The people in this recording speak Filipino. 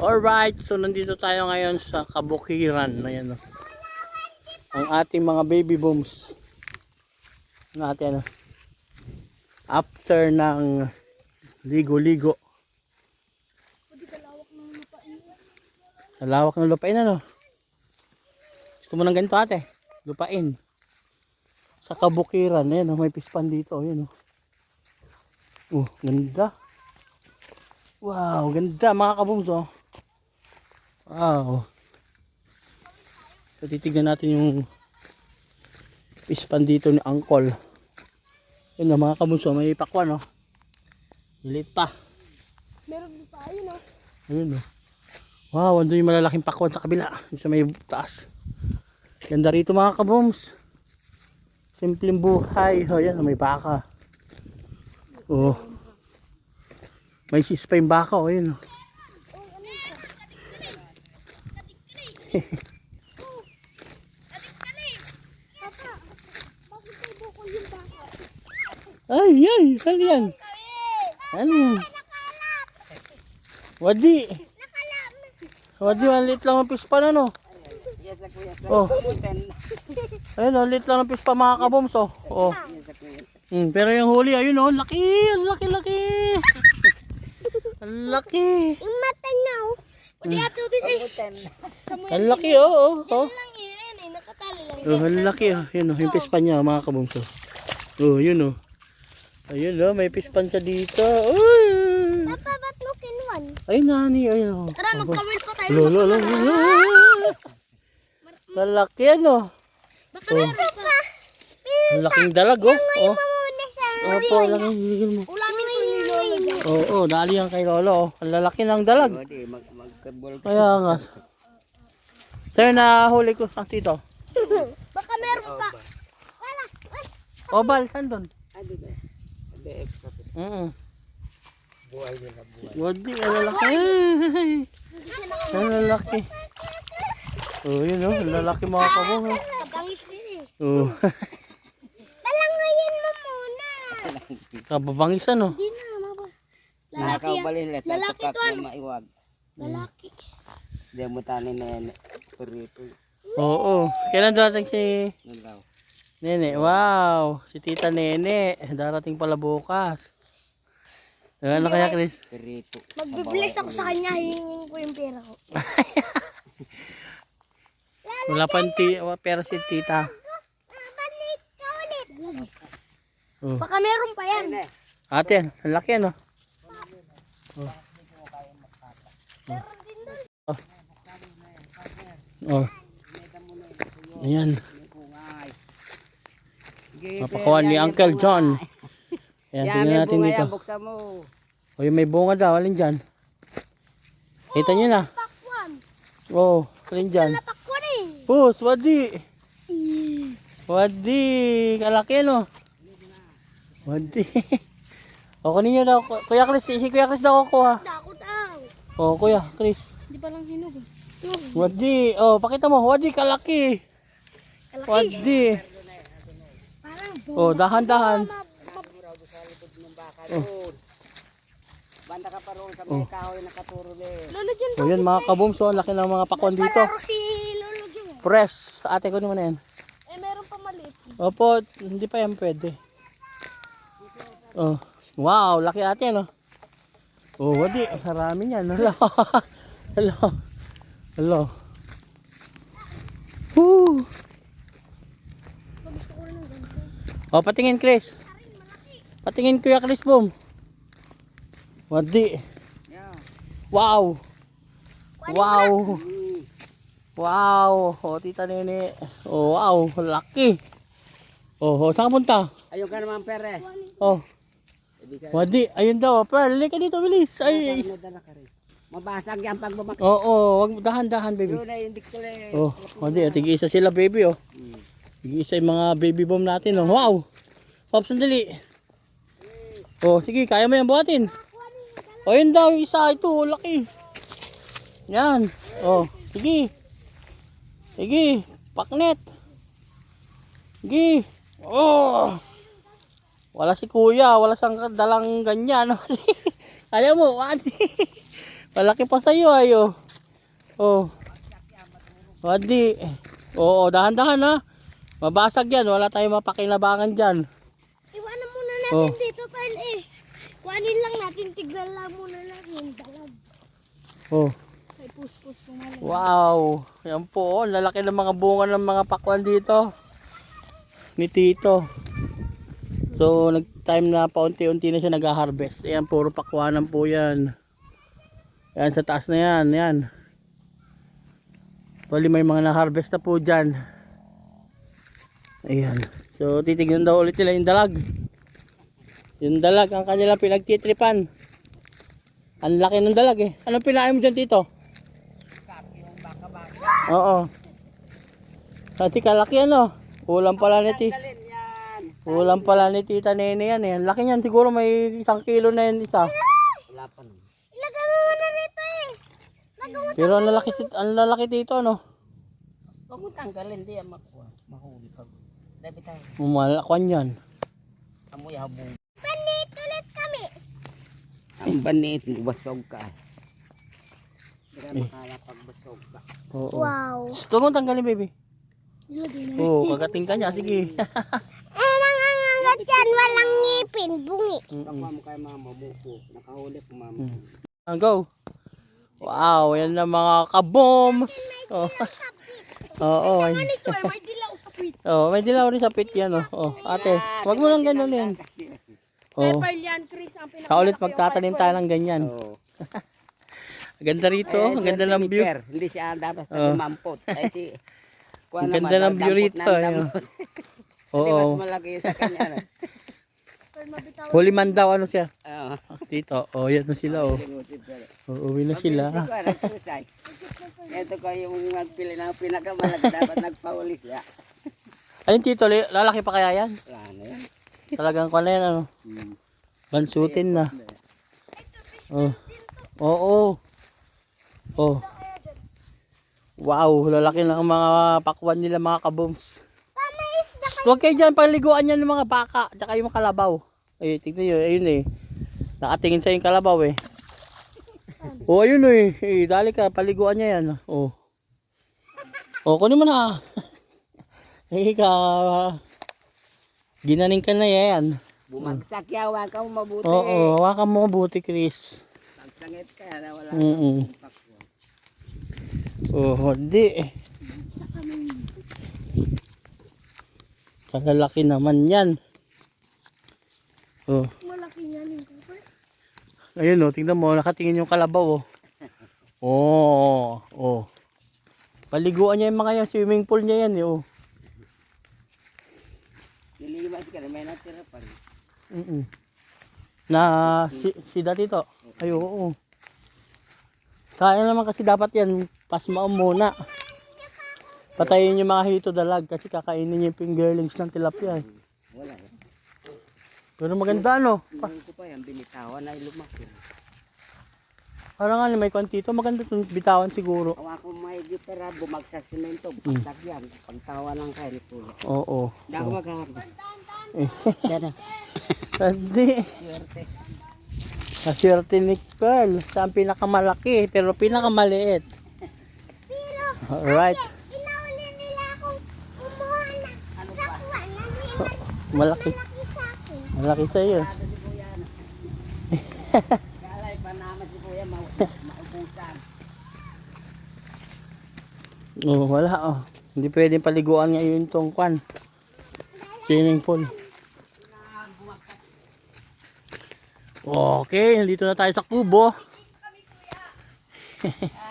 Alright, so nandito tayo ngayon sa Kabukiran. Ayan o. Ang ating mga baby booms. Ang ating ano. After ng ligo-ligo. Sa lawak ng lupain ano. Gusto mo ng ganito ate? Lupain. Sa Kabukiran. Ayan o, may pispan dito. Ayan o. Oh, ganda. Wow, ganda mga kabooms oh. Wow. So titignan natin yung pispan dito ni Uncle. Yun na mga kabunso, may pakwan oh. Lilit pa. Meron din pa, ayun oh. Ayun oh. Wow, andun yung malalaking pakwan sa kabila. Yung sa may taas. Ganda rito mga kabooms. Simpleng buhay. Oh, yan, may baka. Oh. May sis pa yung baka. Oh, yun oh. Papa, bakit may bukol yung baka? Ay, ay, ano yan? Ano yan? Wadi. Wadi, maliit lang ang pispa na no. Yes, yes. Oh, ayun, oh, liit lang ang pispa mga kaboms oh. oh. Hmm, pero yung huli, ayun oh, laki, laki, laki. Laki. Yung mata niya oh. Pwede ato din eh. Mga Ang laki oh, oh. oh. lang yun eh, nakatali lang. Oh, ang laki oh. Yun oh, yung pispan niya mga kaboms oh. Oh, yun oh. Ayun oh, may pispan siya dito. Uy! Papa, ba't mo kinuwan? Ay, nani, ayun oh. Tara, magkawil pa tayo. Lolo, lolo, lolo. Malaki ano. Baka meron pa. Ang laking dalag oh. Oh. Opo, lang higil mo. ulamin ko ni Lolo dyan. Oo, oh, dali yan kay Lolo. Oh. Ang lalaki ng dalag. Kaya nga. Sa'yo na huli ko sa tito. Baka meron pa. Wala. Obal, saan doon? Ah, di ba? Di, extra. Oo. Buhay nila, buhay. Wadi, lalaki. Ang lalaki. Oh, yun oh, ang lalaki mga kabong. oh. Kabangis din eh. Oh. Balangayin mo muna. Kababangis ano. Di na, maba. Lalaki yan. Lalaki to, ano? maiwag. Lalaki. Di mo tanin na yan. Perito. Oo. Kailan darating si Nalaw. Nene? Wow, si Tita Nene. Darating pala bukas. Ano kaya, Chris? Perito. Magbibless ako sa kanya, hingin ko yung pera ko. Wala pang ti pero si Tita. Balik ka ulit. Oh. Baka meron pa yan. Ate, ang laki ano? Oh. Oh. Ayan. Napakuha ni Uncle John. Ayan, Yan, tingnan natin dito. O, yung may bunga daw. Alin dyan? Kita nyo na. Oh, alin dyan? Pakwan eh. Pus, wadi. Wadi. Kalaki ano? Wadi. o, kunin nyo daw. Kuya Chris, si Kuya Chris daw kukuha. Dako daw. O, Kuya Chris. Di pa lang hinog. Wadi. O, pakita mo. Wadi, kalaki. Kalaki. Wadi. Parang O, dahan-dahan. Doon. Banda ka pa roon sa may kahoy na katuro din. Lolo dyan. O, yan mga kabooms. O, ang laki ng mga pakwan dito. Si Lolo. Ate ko naman na yan. Eh, meron pa maliit. Opo, hindi pa yan pwede. Oh, wow, laki ate no. Oh, wadi, marami yan. Hello. Hello. Hello. Woo. Ganito. Oh, patingin Chris. Patingin Kuya Chris boom. Wadi. Wow. Wow. Wow. Oh, tita nene. Oh, wow, laki. Oh, oh saan ka punta? Ayun ka naman, pere. Oh, ka. wadi. Ayun daw. Pearl, ka dito, bilis. Ay, ay. Mabasag yan pag bumak. Oo, oh, wag dahan-dahan, baby. Yun ay hindi ko lang. Oh, hindi, tig-isa sila, baby, oh. Mm. Tig-isa yung mga baby bomb natin, oh. Wow! Pop, sandali. Oh, sige, kaya mo yan buhatin. Oh, yun daw, isa, ito, oh, laki. Yan. Oh, sige. Sige, paknet. Sige. Oh! Wala si kuya, wala siyang dalang ganyan. Kaya mo, wadi. Malaki pa sa'yo ayo. Oh. Wadi. Oo, dahan-dahan ha. Mabasag yan. Wala tayong mapakinabangan dyan. Iwanan muna natin Oh. dito, Pan eh. Kuhanin lang natin, tignan lang muna natin dalag. Oh. May puspos pumalag. Wow. Yan po. oh. Lalaki ng mga bunga ng mga pakwan dito. Ni Tito. So, nag-time na paunti-unti na siya nag-harvest. Ayan, puro pakwanan po yan. Yan, sa taas na yan. Yan. Bali may mga na-harvest na po dyan. Ayan. So, titignan daw ulit sila yung dalag. Yung dalag, ang kanila pinagtitripan. Ang laki ng dalag eh. Anong pinain mo dyan, Tito? Oo. Dati kalaki ano. Ulam pala ni ti. Tanggalin yan. Ulam pala ni Tita Nene yan eh. Ang laki niyan siguro may isang kilo na yan isa. Wala pa naman. Ilagay mo muna rito eh. Nagawa Pero ang lalaki, si- ang lalaki dito ano. Huwag mo tanggalin, di yan makuha. Mahuli ka. Dabi tayo. Umalakwan yan. Amoy habong. Panit ulit kami. Ang banit basog ka. Hindi ka makakapagbasog ka. Oo. Wow. Gusto mo tanggalin baby? Oo, kagating ka niya. Sige. Eh, nangangagat yan. Walang ngipin. Bungi. Nakuha mo kay mama po. Nakahuli ko mama. Ah, go. Wow, yan na mga kaboms. Oh. Oo, ay. Ito ay. Oh, may dilaw rin sa pit yan oh. Oh, ate, wag mo lang ganun yan. Oh. Kaulit magtatanim tayo ng ganyan. Oo. Ang ganda rito, oh. ang ganda ng view. Hindi siya dapat Oh. lumampot. Ay si... Ang naman, ganda ng view rito. Oo. mas malaki yung sa kanya. Huli man daw ano siya. Oo. Dito. Oh, yan na sila oh. Uuwi na sila. Ito ko yung nagpili ng pinakamalaki dapat nagpahuli siya. Ayun tito, lalaki pa kaya yan? Wala na yan. Talagang ko na yan ano. Hmm. Bansutin na. Oh. Oo. Oh. Wow, lalaki ng mga pakwan nila mga isda. Huwag kayo dyan, paliguan yan ng mga baka, tsaka yung kalabaw. Ay, tignan nyo, ayun eh. Nakatingin sa yung kalabaw eh. Oh, ayun eh. eh dali ka, paliguan niya yan. Oh. Oh, kunin mo na. Eh, ka. Ginaning ka na yan. Bumagsak yawa ka mo mabuti. Oo, hawakan mo mabuti, Chris. Pagsangit ka na wala. Mm Oh, di. Kalalaki naman yan. Oh. Malaki yan yung pepper. Ayun oh, tingnan mo, nakatingin yung kalabaw oh. Oh, oh. Paliguan niya yung mga yan, swimming pool niya yan eh, oh. Nilimas ka na may natira pa rin. Mm Na si, si dati to. Ay, oo. Kaya naman kasi dapat yan, pasmaon muna. Patayin yung mga hito dalag kasi kakainin yung fingerlings ng tilapia eh. Wala. Pero maganda ano. Pa, Pa yan binitawan na lumaki. parang ano, may kwantito. Maganda itong bitawan siguro. Awa ko may gipera, bumagsak simento, bumagsak yan. Pagtawa lang kayo ni Pulo. Oo. Hindi ako maghahabi. Eh. Dada, Hindi. swerte. Ni Pearl. Siya ang pinakamalaki, pero pinakamaliit. Pero, Alright. inauli nila akong kumuha na. Ano na niya. Malaki. Malaki sa akin. Malaki sa Kalay pa naman si Kuya mau- maubusan. Oh, wala oh. Hindi pwedeng paliguan ngayon itong kwan. Swimming pool. Okay, nandito na tayo sa kubo.